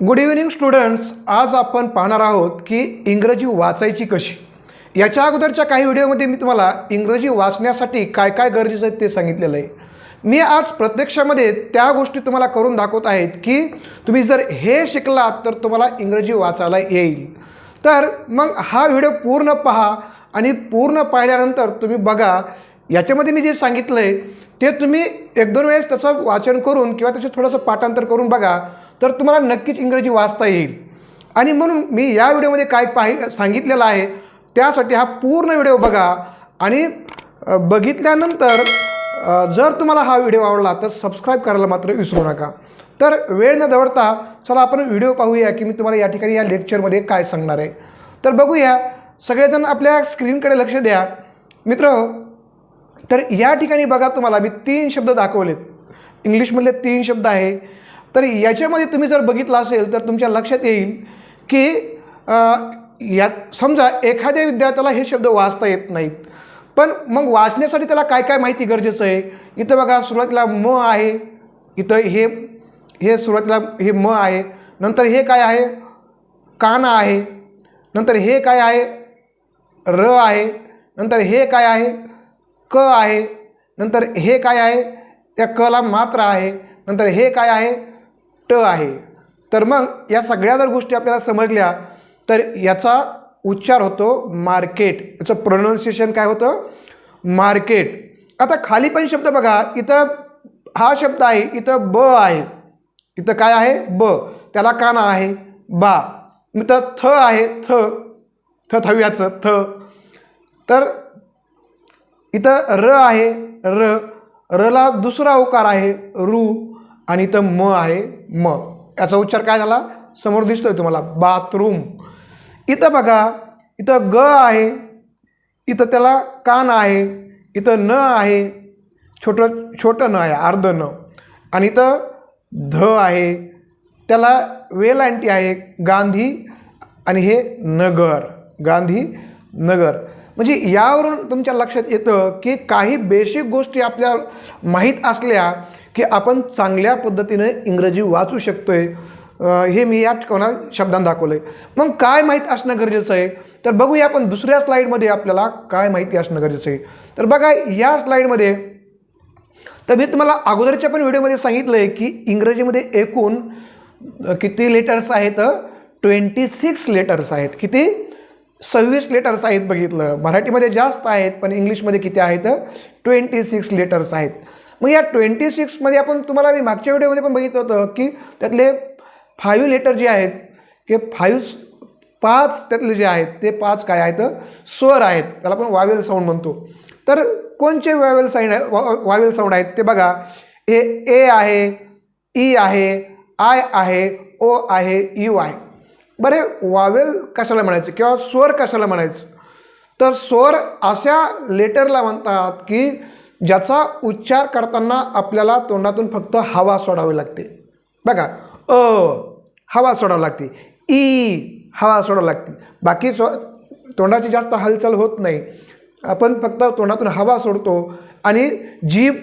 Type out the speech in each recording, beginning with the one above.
Good evening students आज आपण पाहणार आहोत की इंग्रजी वाचायची कशी. याच्या अगोदरच्या काही व्हिडिओमध्ये मी तुम्हाला इंग्रजी वाचण्यासाठी काय काय गरजेचं आहे ते सांगितलेलं आहे. मी आज प्रत्यक्षामध्ये त्या गोष्टी तुम्हाला करून दाखवत आहेत की तुम्ही जर हे शिकलात तर तुम्हाला इंग्रजी वाचायला येईल. तर मग हा व्हिडिओ पूर्ण पहा आणि पूर्ण पाहिल्यानंतर तुम्ही बघा. याच्यामध्ये मी जे सांगितलं आहे ते तुम्ही एक दोन वेळेस त्याचं वाचन करून किंवा त्याचं थोडंसं पाठांतर करून बघा. तर तुम्हाला नक्कीच इंग्रजी वाचता येईल. आणि म्हणून मी या व्हिडिओमध्ये काय पाहि सांगितलेलं आहे त्यासाठी हा पूर्ण व्हिडिओ बघा. आणि बघितल्यानंतर जर तुम्हाला हा व्हिडिओ आवडला तर सबस्क्राईब करायला मात्र विसरू नका. तर वेळ न दवडता चला आपण व्हिडिओ पाहूया की मी तुम्हाला या ठिकाणी या लेक्चरमध्ये काय सांगणार आहे. तर बघूया सगळेजण आपल्या स्क्रीनकडे लक्ष द्या. मित्र तर या ठिकाणी बघा तुम्हाला मी तीन शब्द दाखवलेत. इंग्लिशमधले तीन शब्द आहे. तर याच्यामध्ये तुम्ही जर बघितलं असेल तर तुमच्या लक्षात येईल की यात समजा एखाद्या विद्यार्थ्याला हे शब्द वाचता येत नाहीत. पण मग वाचण्यासाठी त्याला काय काय माहिती गरजेचं आहे? इथं बघा सुरुवातीला म आहे. इथं हे हे सुरुवातीला हे म आहे. नंतर हे काय आहे? कान आहे. नंतर हे काय आहे? र आहे. नंतर हे काय आहे? क आहे. नंतर हे काय आहे? त्या कला मात्र आहे. नंतर हे काय आहे? ट आहे. तर मग या सगळ्या जर गोष्टी आपल्याला समजल्या तर याचा उच्चार होतो मार्केट. याचं प्रोनाऊन्सिएशन काय होतं? मार्केट. आता खाली पण शब्द बघा इथं हा शब्द आहे इथं ब आहे. इथं काय आहे? ब. त्याला काना आहे? बा. इथं थ आहे थ. थ थव्याचं थ. तर इथं र आहे र. रला दुसरा उकार आहे रू. आणि इथं म आहे म. याचा उच्चार काय झाला? समोर दिसतोय तुम्हाला. बाथरूम. इथं बघा इथं ग आहे इथं त्याला कान आहे इथं न आहे छोटं छोटं न आहे अर्ध न. आणि इथं ध आहे त्याला वेलांटी आहे गांधी आणि हे नगर. गांधी नगर. म्हणजे यावरून तुमच्या लक्षात येतं की काही बेसिक गोष्टी आपल्या माहीत असल्या की आपण चांगल्या पद्धतीने इंग्रजी वाचू शकतो आहे हे मी या ठिकाणा शब्दांत दाखवलं आहे मग काय माहीत असणं गरजेचं आहे? तर बघूया आपण दुसऱ्या स्लाईडमध्ये आपल्याला काय माहिती असणं गरजेचं आहे. तर बघा या स्लाईडमध्ये तर मी तुम्हाला अगोदरच्या पण व्हिडिओमध्ये सांगितलं आहे की इंग्रजीमध्ये एकूण किती लेटर्स आहेत? ट्वेंटी सिक्स लेटर्स आहेत. किती? सव्वीस लेटर्स आहेत बघितलं. मराठीमध्ये जास्त आहेत पण इंग्लिशमध्ये किती आहेत? ट्वेंटी सिक्स लेटर्स आहेत. मग या ट्वेंटी सिक्समध्ये आपण तुम्हाला मी मागच्या व्हिडिओमध्ये पण बघितलं होतं की त्यातले फाईव्ह लेटर जे आहेत की फाईव्ह पाच त्यातले जे आहेत ते पाच काय आहेत? स्वर आहेत. त्याला आपण वावेल साऊंड म्हणतो. तर कोणचे वावेल साईंड आहे? वावेल साऊंड आहेत? ते बघा. हे ए आहे ई आहे आय आहे ओ आहे यू आहे. बरे वावेल कशाला म्हणायचं? किंवा स्वर कशाला म्हणायचं? तर स्वर अशा लेटरला म्हणतात की ज्याचा उच्चार करताना आपल्याला तोंडातून फक्त हवा सोडावी लागते. बघा अ हवा सोडावी लागते. ई हवा सोडावी लागते. बाकी स्व तोंडाची जास्त हालचाल होत नाही. आपण फक्त तोंडातून हवा सोडतो आणि जीभ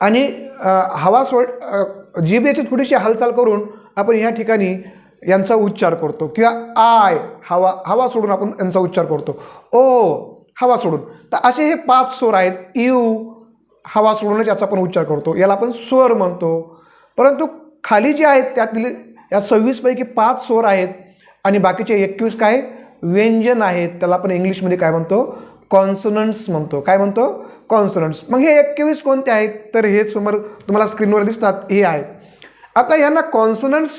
आणि हवा सोड जीभ याची थोडीशी हालचाल करून आपण या ठिकाणी यांचा उच्चार करतो. किंवा आय हवा हवा सोडून आपण यांचा उच्चार करतो. ओ हवा सोडून. तर असे हे पाच स्वर आहेत. यू हवा सोडूनच याचा आपण उच्चार करतो. याला आपण स्वर म्हणतो. परंतु खाली जे आहेत त्यातील या सव्वीसपैकी पाच स्वर आहेत आणि बाकीचे एकवीस काय? व्यंजन आहेत. त्याला आपण इंग्लिशमध्ये काय म्हणतो? कॉन्सनंट्स म्हणतो. काय म्हणतो? कॉन्सनंट्स मग हे एकवीस कोणते आहेत? तर हे समोर तुम्हाला स्क्रीनवर दिसतात. हे आहेत आता यांना कॉन्सनंट्स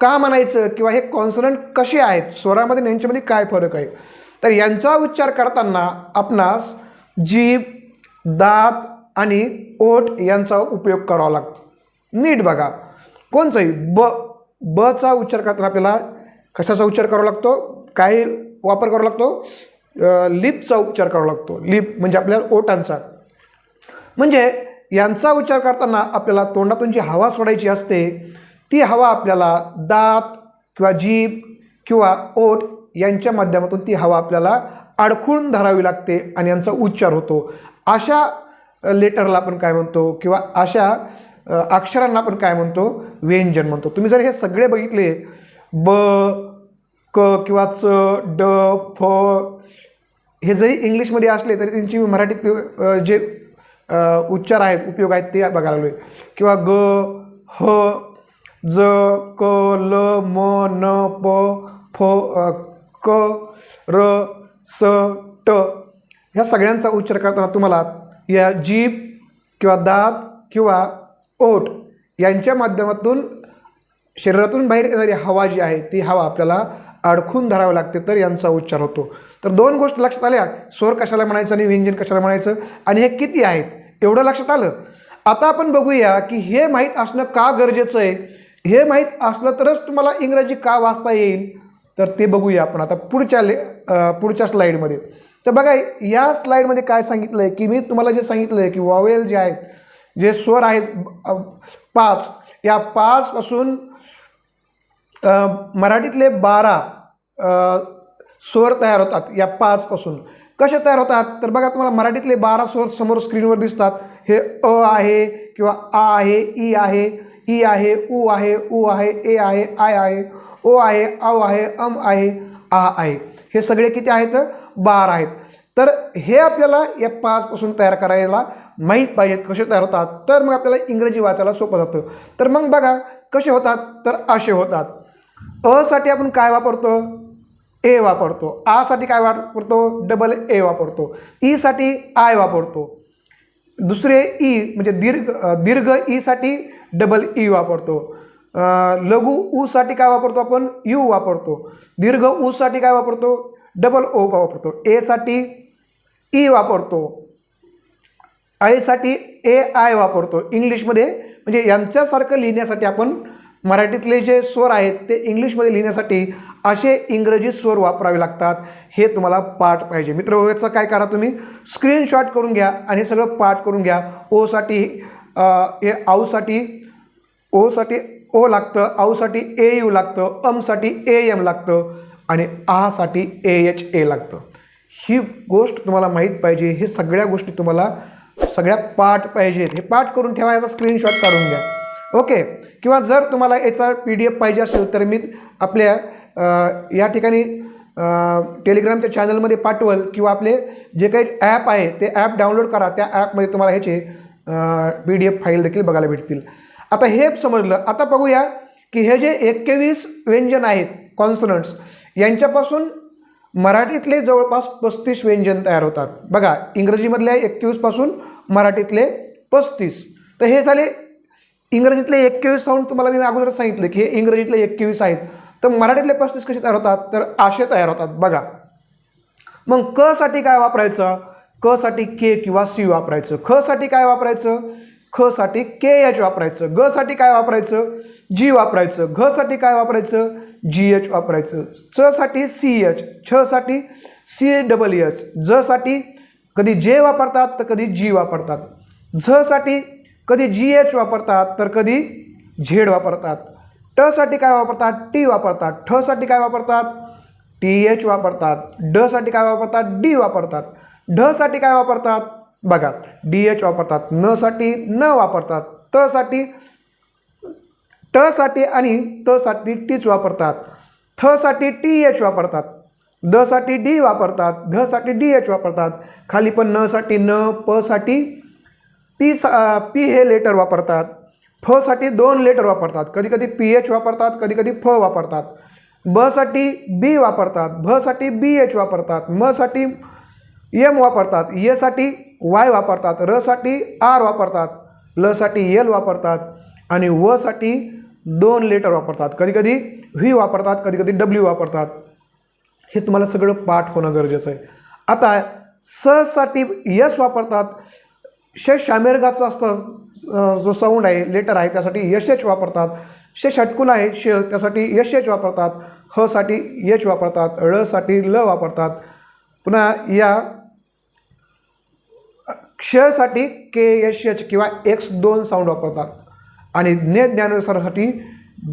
का म्हणायचं किंवा हे कॉन्सोनंट कसे आहेत? स्वरामध्ये यांच्यामध्ये काय फरक आहे? तर यांचा उच्चार करताना आपणास जीभ दात आणि ओठ यांचा उपयोग करावा लागतो. नीट बघा. कोणचंही ब बचा उच्चार करताना आपल्याला कशाचा उच्चार करावा लागतो? काही वापर करावा लागतो? लिपचा उच्चार करावा लागतो. लिप म्हणजे आपल्या ओटांचा म्हणजे यांचा उच्चार करताना आपल्याला तोंडातून जी हवा सोडायची असते ती हवा आपल्याला दात किंवा जीभ किंवा ओठ यांच्या माध्यमातून ती हवा आपल्याला अडखून धरावी लागते आणि यांचा उच्चार होतो. अशा लेटरला आपण काय म्हणतो किंवा अशा अक्षरांना आपण काय म्हणतो? व्यंजन म्हणतो. तुम्ही जर हे सगळे बघितले ब क किंवा च ड फ हे जरी इंग्लिशमध्ये असले तरी त्यांची मराठीत जे उच्चार आहेत उपयोग आहेत ते बघायला लागलो किंवा ग ह ज क ल म न प फ क र स ट ह्या सगळ्यांचा उच्चार करताना तुम्हाला या जीभ किंवा दात किंवा ओठ यांच्या माध्यमातून शरीरातून बाहेर येणारी हवा जी आहे ती हवा आपल्याला अडकून धरावी लागते तर यांचा उच्चार होतो. तर दोन गोष्टी लक्षात आल्या. स्वर कशाला म्हणायचं आणि व्यंजन कशाला म्हणायचं? आणि हे किती आहेत? एवढं लक्षात आलं. आता आपण बघूया की हे माहीत असणं का गरजेचं आहे? हे माहीत असलं तरच तुम्हाला इंग्रजी का वाचता येईल तर ते बघूया आपण आता पुढच्या ले पुढच्या स्लाईडमध्ये तर बघा या स्लाईडमध्ये काय सांगितलं आहे की मी तुम्हाला जे सांगितलं आहे की वॉवेल जे आहेत जे स्वर आहेत पाच या पाचपासून मराठीतले बारा स्वर तयार होतात या पाचपासून कसे तयार होतात? तर बघा तुम्हाला मराठीतले बारा स्वर समोर स्क्रीनवर दिसतात. हे अ आहे किंवा आ आहे ई आहे ई आहे उ आहे उ आहे ए आहे आय आहे ओ आहे औ आहे अम आहे आ आहे. हे सगळे किती आहेत? बार आहेत. तर हे आपल्याला या पाचपासून तयार करायला माहीत पाहिजेत कसे तयार होतात. तर मग आपल्याला इंग्रजी वाचायला सोपं जातं. तर मग बघा कसे होतात? तर असे होतात. अ साठी आपण काय वापरतो? ए वापरतो. आ साठी काय वापरतो? डबल ए वापरतो. ईसाठी आय वापरतो. दुसरे ई म्हणजे दीर्घ दीर्घ ईसाठी डबल ई e वापरतो. लघु ऊसाठी काय वापरतो आपण? यू वापरतो. दीर्घ ऊसाठी काय वापरतो? डबल ओ वापरतो. एसाठी ई e वापरतो. आयसाठी ए आय वापरतो. इंग्लिशमध्ये म्हणजे यांच्यासारखं लिहिण्यासाठी आपण मराठीतले जे स्वर आहेत ते इंग्लिशमध्ये लिहिण्यासाठी असे इंग्रजी स्वर वापरावे लागतात. हे तुम्हाला पाठ पाहिजे. मित्र याचं काय करा तुम्ही? स्क्रीनशॉट करून घ्या आणि सगळं पाठ करून घ्या. ओसाठी हे आऊसाठी ओसाठी ओ लागतं आऊसाठी ए यू लागतं अमसाठी ए एम लागतं आणि आसाठी ए एच ए लागतं. ही गोष्ट तुम्हाला माहीत पाहिजे हे सगळ्या गोष्टी तुम्हाला सगळ्या पाठ पाहिजेत. हे पाठ करून ठेवा याचा स्क्रीनशॉट काढून घ्या. ओके? किंवा जर तुम्हाला याचा पी डी एफ पाहिजे असेल तर मी आपल्या या ठिकाणी टेलिग्रामच्या चॅनलमध्ये पाठवल किंवा आपले जे काही ॲप आहे ते ॲप डाउनलोड करा. त्या ॲपमध्ये तुम्हाला ह्याचे पी डी एफ फाईल देखील बघायला भेटतील. आता हे समजलं. आता बघूया की हे जे एकवीस व्यंजन आहेत कॉन्सनंट्स यांच्यापासून मराठीतले जवळपास पस्तीस व्यंजन तयार होतात. बघा इंग्रजीमधल्या एकवीसपासून मराठीतले पस्तीस. तर हे झाले इंग्रजीतले एकवीस साऊंड तुम्हाला मी अगोदर सांगितलं की हे इंग्रजीतले एकवीस आहेत. तर मराठीतले पस्तीस कसे तयार होतात? तर आशे तयार होतात. बघा. मग क साठी काय वापरायचं? क साठी के किंवा सी वापरायचं. ख साठी काय वापरायचं? ख साठी के एच वापरायचं. ग साठी काय वापरायचं? जी वापरायचं. घ साठी काय वापरायचं? जी एच वापरायचं. च साठी सी एच छ साठी सी डबल एच ज साठी कधी जे वापरतात तर कधी जी वापरतात. झ साठी कधी जी एच वापरतात तर कधी झेड वापरतात. ट साठी काय वापरतात? टी वापरतात. ठ साठी काय वापरतात? टी एच वापरतात. ड साठी काय वापरतात? डी वापरतात. ढ साठी काय वापरतात? बघा डी एच वापरतात. न साठी न वापरतात. त साठी ट साठी आणि त साठी टीच वापरतात. थ साठी टी एच वापरतात. द साठी डी वापरतात. ध साठी डी एच वापरतात. खाली पण न साठी न प साठी पी सा पी हे लेटर वापरतात. फ साठी दोन लेटर वापरतात. कधी कधी पी एच वापरतात कधी कधी फ वापरतात. ब साठी बी वापरतात. भ साठी बी एच वापरतात. म साठी एम वापरतात ये वाय वापरतात र साठी आर वापरतात ल साठी एल वापरतात आणि वसाठी दोन लेटर वापरतात. कधीकधी व्ही वापरतात कधीकधी डब्ल्यू वापरतात. हे तुम्हाला सगळं पाठ होणं गरजेचं आहे. आता स साठी यस वापरतात. श शामेरगाचं असतं जो साऊंड आहे लेटर आहे त्यासाठी यश एच वापरतात. श षटकुल आहे श त्यासाठी यश एच वापरतात. ह साठी एच वापरतात. ळसाठी साठी ल वापरतात. पुन्हा या क्षयसाठी के एच एच किंवा एक्स दोन साऊंड वापरतात. आणि ज्ञे ज्ञानेश्वरासाठी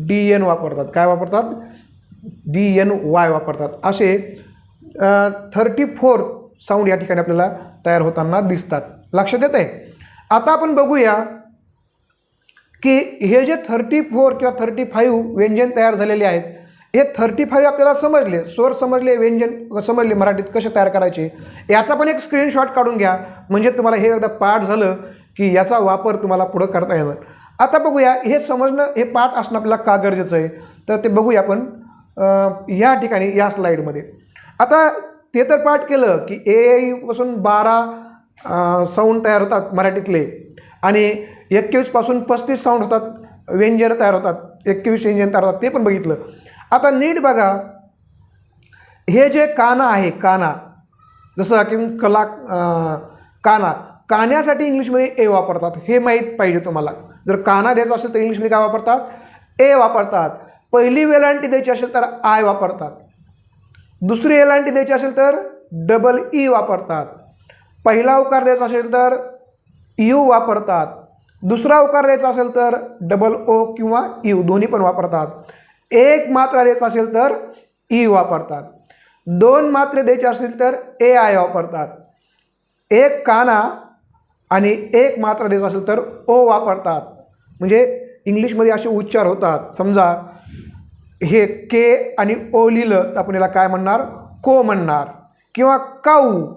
डी एन वापरतात. काय वापरतात? डी एन वाय वापरतात. असे थर्टी फोर साऊंड या ठिकाणी आपल्याला तयार होताना दिसतात. लक्षात येत आहे आता आपण बघूया की हे जे थर्टी फोर किंवा थर्टी फाईव्ह व्यंजन तयार झालेले आहेत हे थर्टी फाईव्ह आपल्याला समजले. स्वर समजले व्यंजन समजले मराठीत कसे तयार करायचे? याचा पण एक स्क्रीनशॉट काढून घ्या. म्हणजे तुम्हाला हे एकदा पाठ झालं की याचा वापर तुम्हाला पुढं करता येणार. आता बघूया हे समजणं हे पाठ असणं आपल्याला का गरजेचं आहे? तर ते बघूया आपण या ठिकाणी या स्लाईडमध्ये आता ते तर पाठ केलं की ए आयपासून बारा साऊंड तयार होतात मराठीतले. आणि एकवीसपासून पस्तीस साऊंड होतात व्यंजन तयार होतात. एकवीस व्यंजन तयार होतात. ते पण बघितलं. आता नीट बघा. हे जे काना आहे काना जसं की कला काना कान्यासाठी इंग्लिशमध्ये ए वापरतात हे माहीत पाहिजे तुम्हाला. जर काना द्यायचं असेल तर इंग्लिशमध्ये काय वापरतात? ए वापरतात. पहिली वेलांटी द्यायची असेल तर आय वापरतात. दुसरी एलांटी द्यायची असेल तर डबल ई वापरतात. पहिला उकार द्यायचा असेल तर यू वापरतात. दुसरा उकार द्यायचा असेल तर डबल ओ किंवा यू दोन्ही पण वापरतात. एक मात्रा द्यायचा असेल तर ई वापरतात. दोन मात्रे द्यायचे असतील तर ए आय वापरतात. एक काना आणि एक मात्रा द्यायचा असेल तर ओ वापरतात. म्हणजे इंग्लिशमध्ये असे उच्चार होतात. समजा हे के आणि ओ लिहिलं तर आपण याला काय म्हणणार? को म्हणणार. किंवा काऊ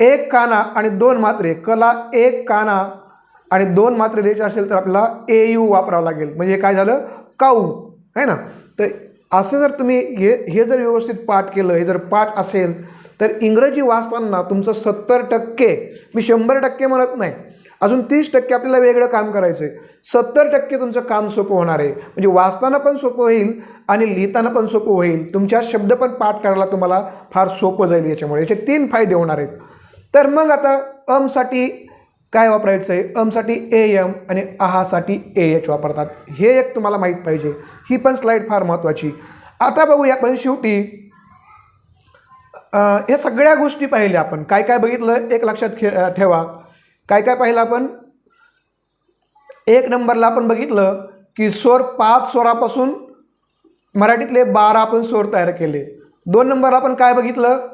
एक काना आणि दोन मात्रे. कला एक काना आणि दोन मात्रे द्यायचे असेल तर आपल्याला ए यू वापरावं लागेल. म्हणजे काय झालं? काऊ. आहे ना? तर असं जर तुम्ही हे हे जर व्यवस्थित पाठ केलं हे जर पाठ असेल तर इंग्रजी वाचताना तुमचं सत्तर टक्के मी शंभर टक्के म्हणत नाही. अजून तीस टक्के आपल्याला वेगळं काम करायचं आहे सत्तर टक्के तुमचं काम सोपं होणार आहे. म्हणजे वाचताना पण सोपं होईल आणि लिहिताना पण सोपं होईल. तुमच्या शब्द पण पाठ करायला तुम्हाला फार सोपं जाईल याच्यामुळे. याचे तीन फायदे होणार आहेत. तर मग आता अमसाठी काय वापरायचं आहे? अमसाठी ए एम आणि आहासाठी ए एच वापरतात. हे एक तुम्हाला माहीत पाहिजे. ही पण स्लाईड फार महत्त्वाची आता बघूया पण शेवटी हे सगळ्या गोष्टी पाहिल्या आपण. काय काय बघितलं? एक लक्षात खे ठेवा. काय काय पाहिलं आपण? एक नंबरला आपण बघितलं की स्वर पाच स्वरापासून मराठीतले बारा आपण स्वर तयार केले. दोन नंबरला आपण काय बघितलं?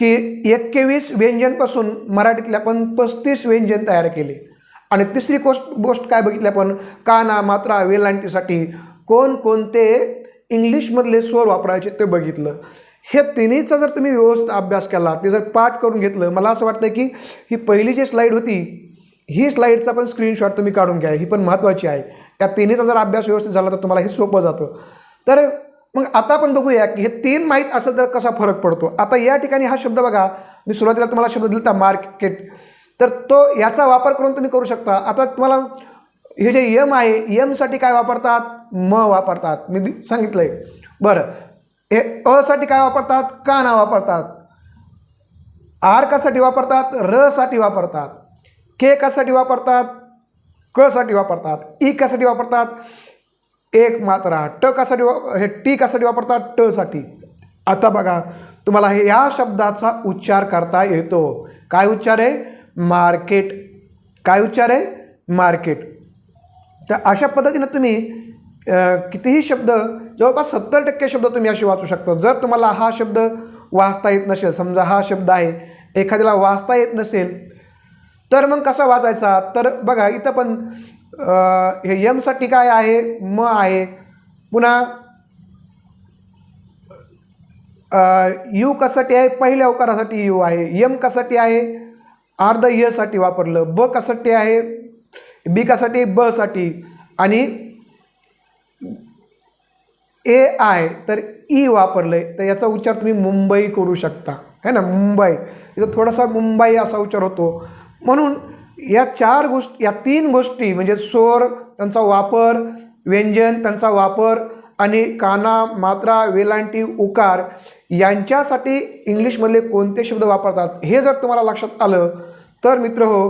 की एक्केवीस व्यंजनपासून मराठीतले आपण पस्तीस व्यंजन तयार केले. आणि तिसरी गोष्ट गोष्ट काय बघितली आपण? काना मात्रा वेलांटीसाठी कोणकोणते इंग्लिशमधले स्वर वापरायचे ते बघितलं. हे तिन्हीचा जर तुम्ही व्यवस्थित अभ्यास केला ते जर पाठ करून घेतलं मला असं वाटतं की ही पहिली जी स्लाईड होती ही स्लाईडचा पण स्क्रीनशॉट तुम्ही काढून घ्या ही पण महत्त्वाची आहे. या तिन्हीचा जर अभ्यास व्यवस्थित झाला तर तुम्हाला हे सोपं जातं. तर मग आता आपण बघूया की हे तीन माहीत असेल तर कसा फरक पडतो. आता या ठिकाणी हा शब्द बघा मी सुरुवातीला तुम्हाला शब्द दिला मार्केट तर तो याचा वापर करून तुम्ही करू शकता. आता तुम्हाला हे जे यम आहे यमसाठी काय वापरतात? म वापरतात. मी दि- सांगितलंय. बरं. हे असाठी काय वापरतात? काना वापरतात? आर कासाठी वापरतात? र साठी वापरतात. के कासाठी वापरतात? क साठी वापरतात. ई कासाठी वापरतात? एक मात्रा ट कासाठी वा हे टी कासाठी वापरतात? टसाठी आता बघा तुम्हाला हे या शब्दाचा उच्चार करता येतो. काय उच्चार आहे? मार्केट. काय उच्चार आहे? मार्केट. तर अशा पद्धतीनं तुम्ही कितीही शब्द जवळपास सत्तर टक्के शब्द तुम्ही असे वाचू शकता. जर तुम्हाला हा शब्द वाचता येत नसेल समजा हा शब्द आहे एखाद्याला वाचता येत नसेल तर मग कसा वाचायचा? तर बघा इथं पण हे यमसाठी काय आहे? म आहे. पुन्हा यू कसाठी आहे? पहिल्या अवकारासाठी यू आहे. यम कसाठी आहे? अर्ध यसाठी वापरलं. ब कसाठी आहे? बी कसाठी ब साठी. आणि ए आय तर ई वापरलंय. तर याचा उच्चार तुम्ही मुंबई करू शकता. है ना? मुंबई. इथं थोडासा मुंबई असा उच्चार होतो. म्हणून या चार गोष्टी या तीन गोष्टी म्हणजे स्वर त्यांचा वापर व्यंजन त्यांचा वापर आणि काना मात्रा वेलांटी उकार यांच्यासाठी इंग्लिशमधले कोणते शब्द वापरतात हे जर तुम्हाला लक्षात आलं तर मित्र हो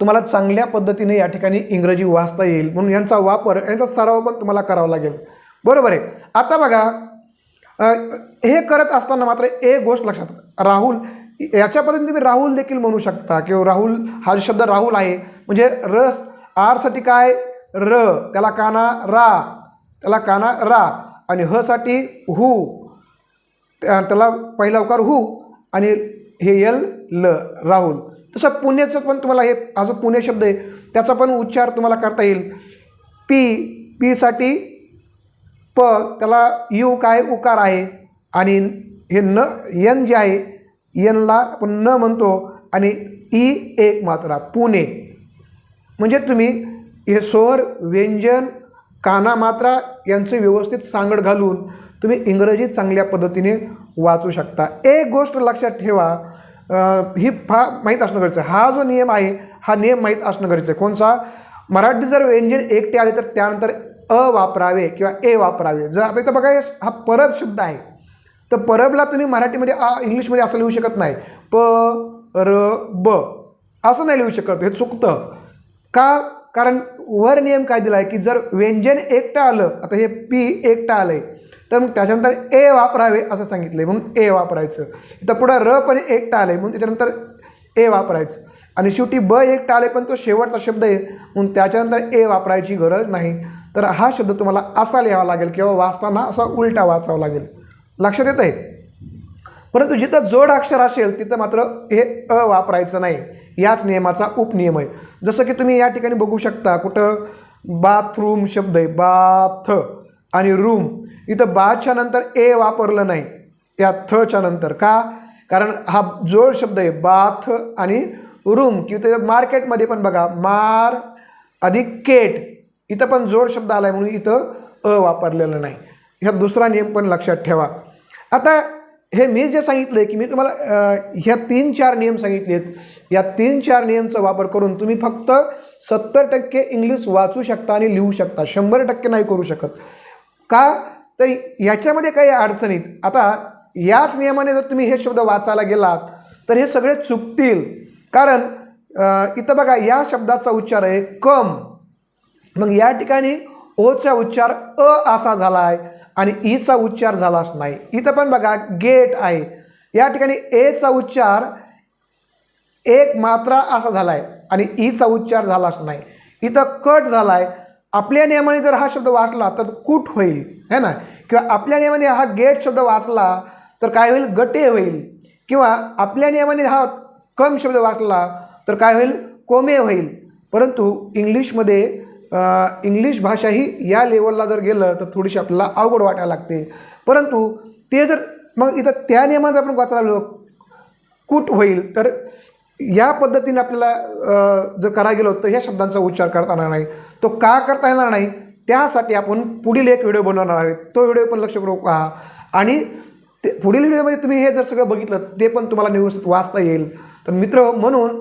तुम्हाला चांगल्या पद्धतीने या ठिकाणी इंग्रजी वाचता येईल. म्हणून यांचा वापर यांचा सराव पण तुम्हाला करावा लागेल. बरोबर आहे. आता बघा हे करत असताना मात्र एक गोष्ट लक्षात राहुल याच्या पद्धतीने तुम्ही राहुल देखील म्हणू शकता किंवा राहुल हा जो शब्द राहुल आहे म्हणजे रस आरसाठी काय? र त्याला काना रा त्याला काना रा आणि ह साठी हू त्या- त्याला पहिला उकार हू आणि हे यल ल राहुल. तसं पुण्याचं पण तुम्हाला हे हा जो पुणे शब्द आहे त्याचा पण उच्चार तुम्हाला करता येईल. पी पीसाठी प त्याला यू काय? उकार आहे. आणि हे न यन जे आहे यनला आपण न म्हणतो आणि ई एक मात्रा पुणे. म्हणजे तुम्ही हे स्वर व्यंजन काना मात्रा यांचे व्यवस्थित सांगड घालून तुम्ही इंग्रजी चांगल्या पद्धतीने वाचू शकता. एक गोष्ट लक्षात ठेवा ही फा माहीत असणं गरजेचं आहे. हा जो नियम आहे हा नियम माहीत असणं गरजेचं आहे. कोणचा? मराठी जर व्यंजन एकटे आले तर त्यानंतर अ वापरावे किंवा ए वापरावे. जर आता इथं बघा हा परब शब्द आहे. तर परबला तुम्ही मराठीमध्ये आ इंग्लिशमध्ये असं लिहू शकत नाही. प र ब असं नाही लिहू शकत हे चुकतं. का? कारण वर नियम काय दिला आहे की जर व्यंजन एकटं आलं आता हे पी एकटं आलं आहे तर मग त्याच्यानंतर ए वापरावे असं सांगितलं आहे म्हणून ए वापरायचं. तर पुढं र पण एकटं आलं आहे म्हणून त्याच्यानंतर ए वापरायचं. आणि शेवटी ब एकटं आले पण तो शेवटचा शब्द आहे म्हणून त्याच्यानंतर ए वापरायची गरज नाही. तर हा शब्द तुम्हाला असा लिहावा लागेल किंवा वाचताना असा उलटा वाचावा लागेल. लक्षात येत आहे परंतु जिथं जोड अक्षर असेल तिथं मात्र हे अ वापरायचं नाही. याच नियमाचा उपनियम आहे. जसं की तुम्ही या ठिकाणी बघू शकता कुठं बाथरूम शब्द आहे बाथ आणि रूम. इथं बाच्या नंतर ए वापरलं नाही या थच्या नंतर. का? कारण हा जोड शब्द आहे बाथ आणि रूम. किंवा ते मार्केटमध्ये पण बघा मार अधिक केट. इथं पण जोड शब्द आला आहे म्हणून इथं अ वापरलेलं नाही. ह्या दुसरा नियम पण लक्षात ठेवा. आता हे मी जे सांगितलं आहे की मी तुम्हाला ह्या तीन चार नियम सांगितले आहेत. या तीन चार नियमचा वापर करून तुम्ही फक्त सत्तर टक्के इंग्लिश वाचू शकता आणि लिहू शकता. शंभर टक्के नाही करू शकत. का? तर याच्यामध्ये काही अडचणीत आता याच नियमाने जर तुम्ही हे शब्द वाचायला गेलात तर हे सगळे चुकतील. कारण इथं बघा या शब्दाचा उच्चार आहे कम. मग या ठिकाणी ओचा उच्चार अ असा झाला आहे आणि e ईचा उच्चार झालाच नाही. इथं पण बघा गेट आहे. या ठिकाणी एचा उच्चार एक मात्रा असा e झाला आहे आणि ईचा उच्चार झालाच नाही. इथं कट झाला आहे आपल्या नियमाने जर हा शब्द वाचला तर कूट होईल है ना? किंवा आपल्या नियमाने हा गेट शब्द वाचला तर काय होईल? गटे होईल. किंवा आपल्या नियमाने हा कम शब्द वाचला तर काय होईल? कोमे होईल. परंतु इंग्लिशमध्ये इंग्लिश भाषा ही या लेवलला जर गेलं तर थोडीशी आपल्याला अवघड वाटायला लागते. परंतु ते जर मग इथं त्या नियमात जर आपण वाचायला लागलो कूट होईल? तर या पद्धतीने आपल्याला जर करायला गेलो तर ह्या शब्दांचा उच्चार करता येणार नाही. तो का करता येणार नाही? त्यासाठी आपण पुढील एक व्हिडिओ बनवणार आहे. तो व्हिडिओ पण लक्षपूर्वक पहा. आणि ते पुढील व्हिडिओमध्ये तुम्ही हे जर सगळं बघितलं ते पण तुम्हाला व्यवस्थित वाचता येईल. तर मित्र म्हणून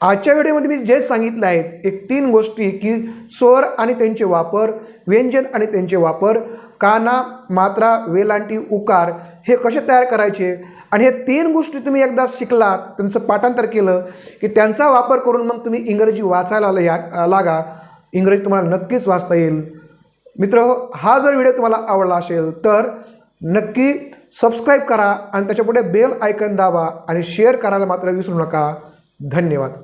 आजच्या व्हिडिओमध्ये मी जे सांगितलं आहे एक तीन गोष्टी की स्वर आणि त्यांचे वापर व्यंजन आणि त्यांचे वापर काना मात्रा वेलांटी उकार हे कसे तयार करायचे? आणि हे तीन गोष्टी तुम्ही एकदा शिकलात त्यांचं पाठांतर केलं की त्यांचा वापर करून मग तुम्ही इंग्रजी वाचायला या लागा. इंग्रजी तुम्हाला नक्कीच वाचता येईल. मित्र हा जर व्हिडिओ तुम्हाला आवडला असेल तर नक्की सबस्क्राईब करा आणि त्याच्यापुढे बेल आयकन दाबा आणि शेअर करायला मात्र विसरू नका. धन्यवाद.